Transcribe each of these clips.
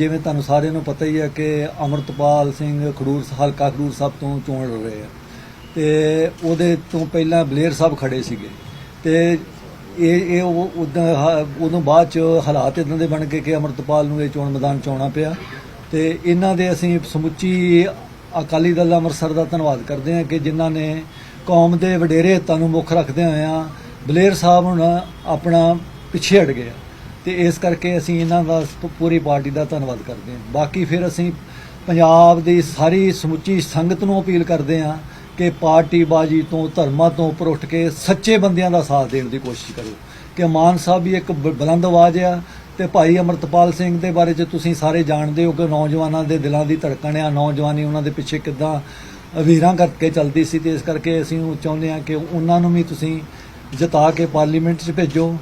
ਜਿਵੇਂ ਤੁਹਾਨੂੰ ਸਾਰਿਆਂ ਨੂੰ ਪਤਾ ਹੀ ਹੈ ਕਿ ਅਮਰਤਪਾਲ ਸਿੰਘ ਖਡੂਰ, ਹਲਕਾ ਖਡੂਰ ਸਾਹਿਬ ਤੋਂ ਚੋਣ ਲੜ ਰਹੇ ਆ। ਤੇ ਉਹਦੇ ਤੋਂ ਪਹਿਲਾਂ ਬਲੇਰ ਸਾਹਿਬ ਖੜੇ ਸੀਗੇ। ਤੇ ਇਹ ਇਹ ਉਦੋਂ ਉਦੋਂ ਬਾਅਦ ਚ ਹਾਲਾਤ ਇਦਾਂ ਦੇ ਬਣ ਗਏ ਕਿ ਅਮਰਤਪਾਲ ਨੂੰ ਇਹ ਚੋਣ ਮੈਦਾਨ ਚ ਆਉਣਾ ਪਿਆ। ਤੇ ਇਹਨਾਂ ਦੇ ਅਸੀਂ ਸਮੁੱਚੀ ਅਕਾਲੀ ਦਲ ਅੰਮ੍ਰਿਤਸਰ ਦਾ ਧੰਨਵਾਦ ਕਰਦੇ ਹਾਂ ਕਿ ਜਿਨ੍ਹਾਂ ਨੇ ਕੌਮ ਦੇ ਵਡੇਰੇ ਹਿੱਤਾਂ ਨੂੰ ਮੁੱਖ ਰੱਖਦੇ ਹੋਇਆਂ ਬਲੇਰ ਸਾਹਿਬ ਹੁਣ ਆਪਣਾ ਪਿੱਛੇ ਹਟ ਗਏ ਤੇ ਇਸ ਕਰਕੇ ਅਸੀਂ ਇਹਨਾਂ ਦਾ ਪੂਰੀ ਪਾਰਟੀ ਦਾ ਧੰਨਵਾਦ ਕਰਦੇ ਹਾਂ। ਬਾਕੀ ਫਿਰ ਅਸੀਂ ਪੰਜਾਬ ਦੀ ਸਾਰੀ ਸਮੁੱਚੀ ਸੰਗਤ ਨੂੰ ਅਪੀਲ ਕਰਦੇ ਹਾਂ ਕਿ ਪਾਰਟੀ ਬਾਜੀ ਤੋਂ, ਧਰਮਾਂ ਤੋਂ ਉੱਪਰ ਉੱਠ ਕੇ ਸੱਚੇ ਬੰਦਿਆਂ ਦਾ ਸਾਥ ਦੇਣ ਦੀ ਕੋਸ਼ਿਸ਼ ਕਰੋ। ਕਿ ਮਾਨ ਸਾਹਿਬ ਵੀ ਇੱਕ ਬ- ਬੁਲੰਦ ਆਵਾਜ਼ ਆ ਤੇ ਭਾਈ ਅਮਰਤਪਾਲ ਸਿੰਘ ਦੇ ਬਾਰੇ ਚ ਤੁਸੀਂ ਸਾਰੇ ਜਾਣਦੇ ਹੋ ਕਿ ਨੌਜਵਾਨਾਂ ਦੇ ਦਿਲਾਂ ਦੀ ਧੜਕਣ ਆ, ਨੌਜਵਾਨੀ ਉਹਨਾਂ ਦੇ ਪਿੱਛੇ ਕਿੱਦਾਂ ਵੀਰਾਂ ਕਰਕੇ ਚੱਲਦੀ ਸੀ ਤੇ ਇਸ ਕਰਕੇ ਅਸੀਂ ਉਹ ਚਾਹੁੰਦੇ ਹਾਂ ਕਿ ਉਹਨਾਂ ਨੂੰ ਵੀ ਤੁਸੀਂ ਜਿਤਾ ਕੇ ਪਾਰਲੀਮੈਂਟ 'ਚ ਭੇਜੋ।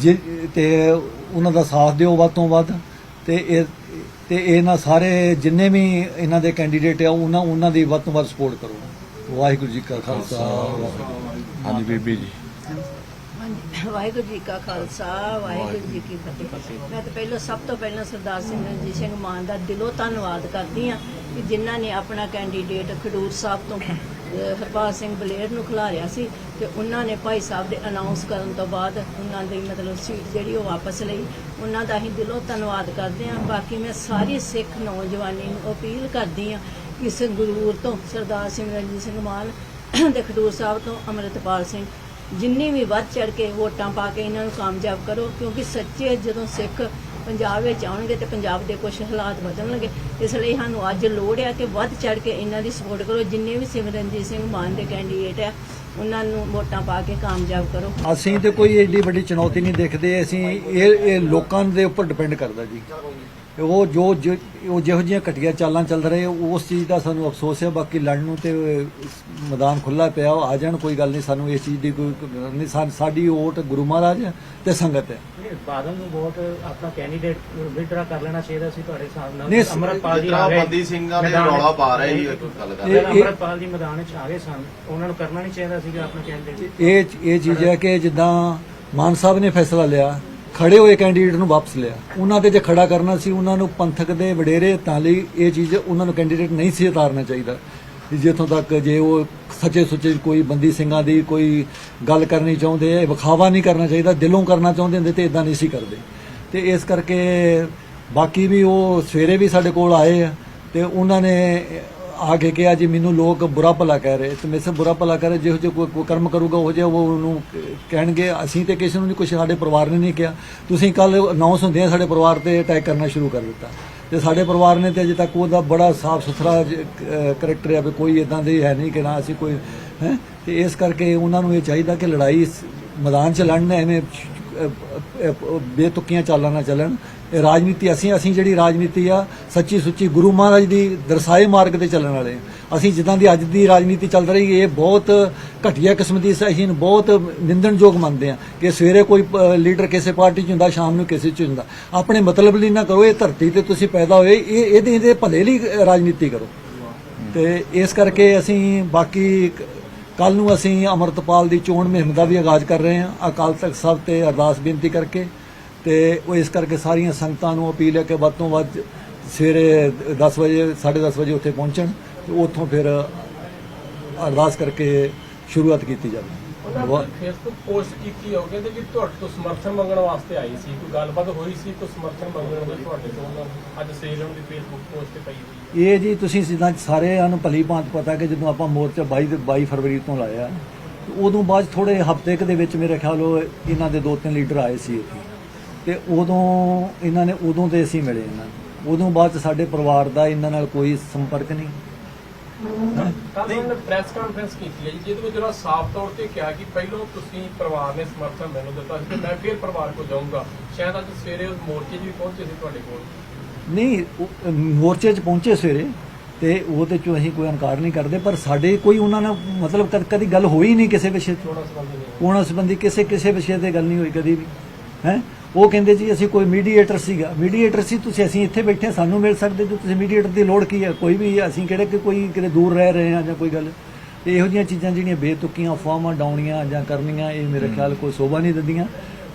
ਜਿ- ਤੇ ਉਹਨਾਂ ਦਾ ਸਾਥ ਦਿਓ ਵੱਧ ਤੋਂ ਵੱਧ, ਤੇ ਇਹ, ਤੇ ਇਹਨਾਂ ਸਾਰੇ ਜਿੰਨੇ ਵੀ ਇਹਨਾਂ ਦੇ ਕੈਂਡੀਡੇਟ ਆ, ਉਹਨਾਂ ਉਹਨਾਂ ਦੀ ਵੱਧ ਤੋਂ ਵੱਧ ਸਪੋਰਟ ਕਰੋ ਵਾਹਿਗੁਰੂ ਜੀ ਕਾ ਖਾਲਸਾ, ਵਾਹਿਗੁਰੂ ਜੀ ਕੀ ਫਤਿਹ। ਹਾਂਜੀ ਬੀਬੀ ਜੀ ਹਾਂਜੀ, ਵਾਹਿਗੁਰੂ ਜੀ ਕਾ ਖਾਲਸਾ, ਵਾਹਿਗੁਰੂ ਜੀ ਕੀ ਫਤਿਹ ਮੈਂ ਤਾਂ ਪਹਿਲਾਂ, ਸਭ ਤੋਂ ਪਹਿਲਾਂ ਸਰਦਾਰ ਸਿਮਰਨਜੀਤ ਸਿੰਘ ਮਾਨ ਦਾ ਦਿਲੋਂ ਧੰਨਵਾਦ ਕਰਦੀ ਹਾਂ ਕਿ ਜਿਨ੍ਹਾਂ ਨੇ ਆਪਣਾ ਕੈਂਡੀਡੇਟ ਖਡੂਰ ਸਾਹਿਬ ਤੋਂ ਹਰਪਾਲ ਸਿੰਘ ਬਲੇਰ ਨੂੰ ਖਿਲਾਰਿਆ ਸੀ ਤੇ ਉਹਨਾਂ ਨੇ ਭਾਈ ਸਾਹਿਬ ਦੇ ਅਨਾਉਂਸ ਕਰਨ ਤੋਂ ਬਾਅਦ ਉਹਨਾਂ ਦੀ ਮਤਲਬ ਸੀਟ ਜਿਹੜੀ ਉਹ ਵਾਪਸ ਲਈ। ਉਹਨਾਂ ਦਾ ਅਸੀਂ ਦਿਲੋਂ ਧੰਨਵਾਦ ਕਰਦੇ ਹਾਂ। ਬਾਕੀ ਮੈਂ ਸਾਰੀ ਸਿੱਖ ਨੌਜਵਾਨੀ ਨੂੰ ਅਪੀਲ ਕਰਦੀ ਹਾਂ ਕਿ ਸੰਗਰੂਰ ਤੋਂ, ਸਰਦਾਰ ਸਿਮਰਨਜੀਤ ਸਿੰਘ ਮਾਨ ਤੇ ਖਡੂਰ ਸਾਹਿਬ ਤੋਂ, ਅੰਮ੍ਰਿਤਪਾਲ ਸਿੰਘ, ਜਿੰਨੀ ਵੀ ਵੱਧ ਚੜ ਕੇ ਵੋਟਾਂ ਪਾ ਕੇ ਇਹਨਾਂ ਨੂੰ ਕਾਮਯਾਬ ਕਰੋ, ਕਿਉਂਕਿ ਸੱਚੇ ਜਦੋਂ ਸਿੱਖ ਪੰਜਾਬ ਵਿੱਚ ਆਉਣਗੇ ਤੇ ਪੰਜਾਬ ਦੇ ਕੁਝ ਹਾਲਾਤ ਬਦਲਣਗੇ ਇਸ ਲਈ ਸਾਨੂੰ ਅੱਜ ਲੋੜ ਹੈ ਕਿ ਵੱਧ ਚੜ ਕੇ ਇਹਨਾਂ ਦੀ ਸਪੋਰਟ ਕਰੋ। ਜਿੰਨੇ ਵੀ ਸਿਮਰਨਜੀਤ ਸਿੰਘ ਮਾਨ ਦੇ ਕੈਂਡੀਡੇਟ ਆ ਉਹਨਾਂ ਨੂੰ ਵੋਟਾਂ ਪਾ ਕੇ ਕਾਮਯਾਬ ਕਰੋ। ਅਸੀਂ ਤੇ ਕੋਈ ਏਡੀ ਵੱਡੀ ਚੁਣੌਤੀ ਨਹੀਂ ਦੇਖਦੇ। ਅਸੀਂ ਇਹ ਇਹ ਲੋਕਾਂ ਦੇ ਉੱਪਰ ਡਿਪੈਂਡ ਕਰਦਾ ਜੀ। ਉਹ ਜੋ ਉਹ ਜਿਹੋ ਜਿਹੀਆਂ ਘਟੀਆਂ ਚਾਲਾਂ ਚੱਲ ਰਹੇ ਉਸ ਚੀਜ਼ ਦਾ ਸਾਨੂੰ ਅਫਸੋਸ ਹੈ। ਬਾਕੀ ਲੜਨ ਨੂੰ ਤੇ ਮੈਦਾਨ ਖੁੱਲਾ ਪਿਆ ਉਹ ਆ ਜਾਣ ਕੋਈ ਗੱਲ ਨਹੀਂ। ਸਾਨੂੰ ਇਸ ਚੀਜ਼ ਦੀ ਕੋਈ ਨਹੀਂ। ਸਾਡੀ ਵੋਟ ਗੁਰੂ ਮਹਾਰਾਜ ਹੈ ਤੇ ਸੰਗਤ ਹੈ। ਬਾਦਲ ਨੂੰ ਵੋਟ ਆਪਣਾ ਕੈਂਡੀਡੇਟ ਵਿਡਰਾ ਕਰ ਲੈਣਾ ਚਾਹੀਦਾ ਸੀ ਤੁਹਾਡੇ ਹਿਸਾਬ ਨਾਲ। ਨਹੀਂ, ਅਮਰਪਾਲ ਜੀ ਜਿਤਨਾ ਆ ਗਏ। ਬੰਦੀ ਸਿੰਘਾਂ ਮੈਦਾਨ ਵਿੱਚ। ਰੌਲਾ ਪਾ ਰਹੇ ਸੀ ਇੱਕ ਗੱਲ ਕਰ ਇਹ- ਅਮਰਪਾਲ ਜੀ ਮੈਦਾਨ ਵਿੱਚ ਆ ਗਏ ਸਨ। ਉਹਨਾਂ ਨੂੰ ਕਰਨਾ ਨਹੀਂ ਚਾਹੀਦਾ ਸੀਗਾ ਆਪਣਾ ਕੈਂਡੀਡੇਟ ਇਹ ਇਹ ਚੀਜ਼ ਹੈ ਕਿ ਜਿੱਦਾਂ ਮਾਨ ਸਾਹਿਬ ਨੇ ਫੈਸਲਾ ਲਿਆ ਖੜੇ ਹੋਏ ਕੈਂਡੀਡੇਟ ਨੂੰ ਵਾਪਸ ਲਿਆ। ਉਹਨਾਂ ਤੇ ਜੇ ਖੜਾ ਕਰਨਾ ਸੀ ਉਹਨਾਂ ਨੂੰ ਪੰਥਕ ਦੇ ਵਡੇਰੇ ਤਾਂ ਲਈ ਇਹ ਚੀਜ਼ ਉਹਨਾਂ ਨੂੰ ਕੈਂਡੀਡੇਟ ਨਹੀਂ ਸੀ ਉਤਾਰਨਾ ਚਾਹੀਦਾ। ਜਿੱਥੋਂ ਤੱਕ ਜੇ ਉਹ ਸੱਚੇ ਸੁੱਚੇ ਕੋਈ ਬੰਦੀ ਸਿੰਘਾਂ ਦੀ ਕੋਈ ਗੱਲ ਕਰਨੀ ਚਾਹੁੰਦੇ ਆ ਵਿਖਾਵਾ ਨਹੀਂ ਕਰਨਾ ਚਾਹੀਦਾ ਦਿਲੋਂ ਕਰਨਾ ਚਾਹੁੰਦੇ ਹੁੰਦੇ ਤੇ ਇਦਾਂ ਨਹੀਂ ਸੀ ਕਰਦੇ। ਤੇ ਇਸ ਕਰਕੇ ਬਾਕੀ ਵੀ ਉਹ ਸਵੇਰੇ ਵੀ ਸਾਡੇ ਕੋਲ ਆਏ ਆ ਤੇ ਉਹਨਾਂ ਨੇ ਆ ਕੇ ਕਿਹਾ ਜੀ ਮੈਨੂੰ ਲੋਕ ਬੁਰਾ ਭਲਾ ਕਹਿ ਰਹੇ। ਤੇ ਮੇਰੇ ਸੇ ਬੁਰਾ ਭਲਾ ਕਹਿ ਰਹੇ, ਜਿਹੋ ਜਿਹਾ ਕੋਈ ਕੋਈ ਕਰਮ ਕਰੂਗਾ, ਉਹ ਜਿਹਾ ਉਹ ਉਹਨੂੰ ਕਹਿਣਗੇ। ਅਸੀਂ ਤੇ ਕਿਸੇ ਨੂੰ ਨਹੀਂ ਕੁਛ, ਸਾਡੇ ਪਰਿਵਾਰ ਨੇ ਨਹੀਂ ਕਿਹਾ। ਤੁਸੀਂ ਕੱਲ ਅਨਾਉਂਸ ਹੁੰਦੇ ਆ ਸਾਡੇ ਪਰਿਵਾਰ ਤੇ ਅਟੈਕ ਕਰਨਾ ਸ਼ੁਰੂ ਕਰ ਦਿੱਤਾ। ਤੇ ਸਾਡੇ ਪਰਿਵਾਰ ਨੇ ਤੇ ਅਜੇ ਤੱਕ ਉਹਦਾ ਬੜਾ ਸਾਫ਼ ਸੁਥਰਾ ਕਰੈਕਟਰ ਹੈ ਵੀ ਕੋਈ ਇਦਾਂ ਦੇ ਹੈ ਨਹੀਂ ਕਿ ਨਾ ਅਸੀਂ ਕੋਈ ਹੈ? ਤੇ ਇਸ ਕਰਕੇ ਉਹਨਾਂ ਨੂੰ ਇਹ ਚਾਹੀਦਾ ਕਿ ਲੜਾਈ ਮੈਦਾਨ 'ਚ ਲੜਨ ਐਵੇਂ ਬੇਤੁਕੀਆਂ ਚਾਲਾਂ ਨਾ ਚੱਲਣ। ਇਹ ਰਾਜਨੀਤੀ, ਅਸੀਂ ਅਸੀਂ ਜਿਹੜੀ ਰਾਜਨੀਤੀ ਆ, ਸੱਚੀ ਸੁੱਚੀ ਗੁਰੂ ਮਹਾਰਾਜ ਦੀ ਦਰਸਾਏ ਮਾਰਗ ਤੇ ਚੱਲਣ ਵਾਲੇ ਹਾਂ। ਅਸੀਂ ਜਿੱਦਾਂ ਦੀ ਅੱਜ ਦੀ ਰਾਜਨੀਤੀ ਚੱਲ ਰਹੀ ਹੈ, ਇਹ ਬਹੁਤ ਘਟੀਆ ਕਿਸਮ ਦੀ ਅਸੀਂ ਇਹਨੂੰ ਬਹੁਤ ਨਿੰਦਣਯੋਗ ਮੰਨਦੇ ਆ ਕਿ ਸਵੇਰੇ ਕੋਈ ਲੀਡਰ ਕਿਸੇ ਪਾਰਟੀ 'ਚ ਹੁੰਦਾ, ਸ਼ਾਮ ਨੂੰ ਕਿਸੇ 'ਚ ਹੁੰਦਾ। ਆਪਣੇ ਮਤਲਬ ਲਈ ਨਾ ਕਰੋ, ਇਹ ਧਰਤੀ ਤੇ ਤੁਸੀਂ ਪੈਦਾ ਹੋਏ, ਇਹ, ਇਹਦੇ ਇਹਦੇ ਭਲੇ ਲਈ ਰਾਜਨੀਤੀ ਕਰੋ। ਤੇ ਇਸ ਕਰਕੇ ਅਸੀਂ ਬਾਕੀ ਕੱਲ ਨੂੰ ਅਸੀਂ ਅਮਰਤਪਾਲ ਦੀ ਚੋਣ ਮੁਹਿੰਮ ਦਾ ਵੀ ਆਗਾਜ਼ ਕਰ ਰਹੇ ਹਾਂ। ਅਕਾਲ ਤਖਤ ਸਾਹਿਬ ਤੇ ਅਰਦਾਸ ਬੇਨਤੀ ਕਰਕੇ ਤੇ ਉਹ ਇਸ ਕਰਕੇ ਸਾਰੀਆਂ ਸੰਗਤਾਂ ਨੂੰ ਅਪੀਲ ਹੈ ਕਿ ਵੱਧ ਤੋਂ ਵੱਧ ਸਵੇਰੇ 10 ਵਜੇ 10:30 ਵਜੇ ਉੱਥੇ ਪਹੁੰਚਣ ਤੇ ਉੱਥੋਂ ਫਿਰ ਅਰਦਾਸ ਕਰਕੇ ਸ਼ੁਰੂਆਤ ਕੀਤੀ ਜਾਵੇ। ਉਹਨਾਂ ਵਾ- ਨੇ ਫੇਸਬੁੱਕ ਪੋਸਟ ਕੀਤੀ ਹੋ ਕਹਿੰਦੇ ਕਿ ਤੁਹਾਡੇ ਤੋਂ ਸਮਰਥਨ ਮੰਗਣ ਵਾਸਤੇ ਆਈ ਸੀ ਕੋਈ ਗੱਲਬਾਤ ਹੋਈ ਸੀ ਕੋਈ ਸਮਰਥਨ ਮੰਗਣ ਦੇ ਤੁਹਾਡੇ ਤੋਂ? ਉਹਨਾਂ ਨੂੰ ਅੱਜ ਸੇਲ ਦੀ ਫੇਸਬੁੱਕ ਪੋਸਟ ਤੇ ਪਈ ਹੋਈ ਹੈ ਇਹ ਜੀ ਤੁਸੀਂ ਸਿੱਧਾ ਸਾਰਿਆਂ ਨੂੰ ਭਲੀ ਭਾਂਤ ਪਤਾ ਕਿ ਜਦੋਂ ਆਪਾਂ ਮੋਰਚਾ 22 ਦੇ 22 ਫਰਵਰੀ ਤੋਂ ਲਾਇਆ ਤੇ ਉਦੋਂ ਬਾਅਦ ਥੋੜੇ ਹਫ਼ਤੇ ਕੁ ਦੇ ਵਿੱਚ ਮੇਰੇ ਖਿਆਲ ਉਹ ਇਹਨਾਂ ਦੇ ਦੋ ਤਿੰਨ ਲੀਡਰ ਆਏ ਸੀ ਇੱਥੇ ਤੇ ਉਦੋਂ ਇਹਨਾਂ ਨੇ ਉਦੋਂ ਤੇ ਅਸੀਂ ਮਿਲੇ ਇਹਨਾਂ ਉਦੋਂ ਬਾਅਦ ਸਾਡੇ ਪਰਿਵਾਰ ਦਾ ਇਹਨਾਂ ਨਾਲ ਕੋਈ ਸੰਪਰਕ ਨਹੀਂ। ਕੱਲ ਉਹਨਾਂ ਨੇ ਪ੍ਰੈਸ ਕਾਨਫਰੰਸ ਕੀਤੀ ਹੈ ਜੀ ਜਿਹਦੇ ਵਿੱਚ ਉਹਨਾਂ ਸਾਫ਼ ਤੌਰ ਤੇ ਕਿਹਾ ਕਿ ਪਹਿਲਾਂ ਤੁਸੀਂ ਪਰਿਵਾਰ ਨੇ ਸਮਰਥਨ ਮੈਨੂੰ ਦਿੱਤਾ ਸੀ ਤੇ ਮੈਂ ਫਿਰ ਪਰਿਵਾਰ ਕੋਲ ਜਾਊਂਗਾ। ਸ਼ਾਇਦ ਅੱਜ ਸਵੇਰੇ ਉਸ ਮੋਰਚੇ 'ਚ ਵੀ ਪਹੁੰਚੇ ਸੀ ਤੁਹਾਡੇ ਕੋਲ। ਨਹੀਂ ਉਹ, ਅਮ, ਮੋਰਚੇ 'ਚ ਪਹੁੰਚੇ ਸਵੇਰੇ ਤੇ ਉਹਦੇ 'ਚੋਂ ਅਸੀਂ ਕੋਈ ਇਨਕਾਰ ਨਹੀਂ ਕਰਦੇ ਪਰ ਸਾਡੇ ਕੋਈ ਉਹਨਾਂ ਨਾਲ ਮਤਲਬ ਕਦ- ਕਦੀ ਗੱਲ ਹੋਈ ਨਹੀਂ ਕਿਸੇ ਵਿਸ਼ੇ ਤੇ ਚੋਣਾਂ ਸੰਬੰਧੀ ਨਹੀਂ ਸੰਬੰਧੀ ਕਿਸੇ ਕਿਸੇ ਵਿਸ਼ੇ ਤੇ ਗੱਲ ਨਹੀਂ ਹੋਈ ਕਦੀ ਵੀ ਹੈ? ਉਹ ਕਹਿੰਦੇ ਜੀ ਅਸੀਂ ਕੋਈ ਮੀਡੀਏਟਰ ਸੀਗਾ। ਮੀਡੀਏਟਰ ਸੀ ਤੁਸੀਂ ਅਸੀਂ ਇੱਥੇ ਬੈਠੇ ਸਾਨੂੰ ਮਿਲ ਸਕਦੇ ਜੋ ਤੁਸੀਂ ਮੀਡੀਏਟਰ ਦੀ ਲੋੜ ਕੀ ਹੈ ਕੋਈ ਵੀ ਅਸੀਂ ਕਿਹੜੇ ਕਿ ਕੋਈ ਕਿਤੇ ਦੂਰ ਰਹਿ ਰਹੇ ਹਾਂ ਜਾਂ ਕੋਈ ਗੱਲ। ਤੇ ਇਹੋ ਜਿਹੀਆਂ ਚੀਜ਼ਾਂ ਜਿਹੜੀਆਂ ਬੇਤੁਕੀਆਂ ਫਾਰਮਾਂ ਡਾਉਣੀਆਂ ਜਾਂ ਕਰਨੀਆਂ ਇਹ ਮੇਰੇ ਖਿਆਲ ਕੋਈ ਸੋਭਾ ਨਹੀਂ ਦਿੰਦੀਆਂ।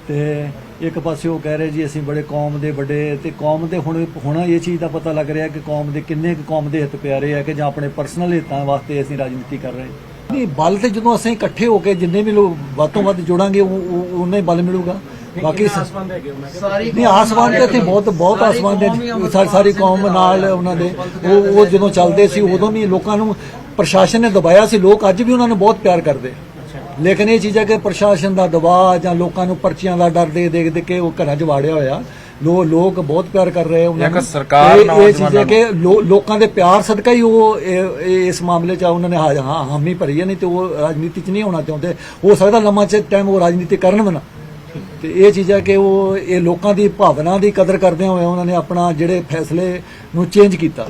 ਤੇ ਇੱਕ ਪਾਸੇ ਉਹ ਕਹਿ ਰਹੇ ਜੀ ਅਸੀਂ ਬੜੇ ਕੌਮ ਦੇ ਵੱਡੇ ਤੇ ਕੌਮ ਦੇ ਹੁਣ ਹੁਣ ਇਹ ਚੀਜ਼ ਦਾ ਪਤਾ ਲੱਗ ਰਿਹਾ ਕਿ ਕੌਮ ਦੇ ਕਿੰਨੇ ਕੁ ਕੌਮ ਦੇ ਹਿੱਤ ਪਿਆਰੇ ਆ ਕਿ ਜਾਂ ਆਪਣੇ ਪਰਸਨਲ ਹਿੱਤਾਂ ਵਾਸਤੇ ਅਸੀਂ ਰਾਜਨੀਤੀ ਕਰ ਰਹੇ ਨਹੀਂ ਬਲ ਤੇ ਜਦੋਂ ਅਸੀਂ ਇਕੱਠੇ ਹੋ ਕੇ ਜਿੰਨੇ ਵੀ ਲੋਕ ਵੱਧ ਤੋਂ ਵੱਧ ਜੋੜਾਂਗੇ ਉਹਨੇ ਬਲ ਮਿਲੂਗਾ। ਬਾਕੀ ਸ- ਸਾਰੀ ਨਹੀਂ ਆਸਮਾਨ ਤੇ ਇੱਥੇ ਬਹੁਤ ਬਹੁਤ ਆਸਮਾਨ ਦੇ ਅੰਮ੍ਰਿਤਪਾਲ ਸਾਰੀ ਕੌਮ ਨਾਲ ਉਹਨਾਂ ਦੇ। ਉਹ ਉਹ ਜਦੋਂ ਚੱਲਦੇ ਸੀ ਉਦੋਂ ਵੀ ਲੋਕਾਂ ਨੂੰ ਪ੍ਰਸ਼ਾਸਨ ਨੇ ਦਬਾਇਆ ਸੀ। ਲੋਕ ਅੱਜ ਵੀ ਉਹਨਾਂ ਨੂੰ ਬਹੁਤ ਪਿਆਰ ਕਰਦੇ। ਲੇਕਿਨ ਇਹ ਚੀਜ਼ ਹੈ ਕਿ ਪ੍ਰਸ਼ਾਸਨ ਦਾ ਦਬਾਅ ਜਾਂ ਲੋਕਾਂ ਨੂੰ ਪਰਚੀਆਂ ਦਾ ਡਰ ਦੇ ਦੇ ਦੇ ਕੇ ਉਹ ਘਰਾਂ 'ਚ ਵਾੜਿਆ ਹੋਇਆ। ਲੋ ਲੋਕ ਬਹੁਤ ਪਿਆਰ ਕਰ ਰਹੇ ਉਹਨਾਂ ਨੂੰ। ਸਰਕਾਰ ਇਹ- ਇਹ ਚੀਜ਼ ਹੈ ਨੌਜਵਾਨਾਂ ਕਿ ਲੋ- ਲੋਕਾਂ ਦੇ ਪਿਆਰ ਸਦਕਾ ਹੀ ਉਹ ਇਹ- ਇਹ ਇਸ ਮਾਮਲੇ 'ਚ ਉਹਨਾਂ ਨੇ ਹਾਂ ਹਾਂ ਹਾਮੀ ਭਰੀ ਹੈ। ਨਹੀਂ ਤੇ ਉਹ ਰਾਜਨੀਤੀ 'ਚ ਨਹੀਂ ਹੋਣਾ ਚਾਹੁੰਦੇ। ਹੋ ਸਕਦਾ ਲੰਮਾ ਚਿਰ ਟਾਈਮ ਉਹ ਰਾਜਨੀਤੀ ਕਰਨ ਵੀ ਨਾ ਤੇ ਇਹ ਚੀਜ਼ ਹੈ ਕਿ ਉਹ, ਇਹ ਲੋਕਾਂ ਦੀ ਭਾਵਨਾ ਦੀ ਕਦਰ ਕਰਦੇ ਹੋਏ ਉਹਨਾਂ ਨੇ ਆਪਣਾ ਜਿਹੜੇ ਫੈਸਲੇ ਨੂੰ ਚੇਂਜ ਕੀਤਾ।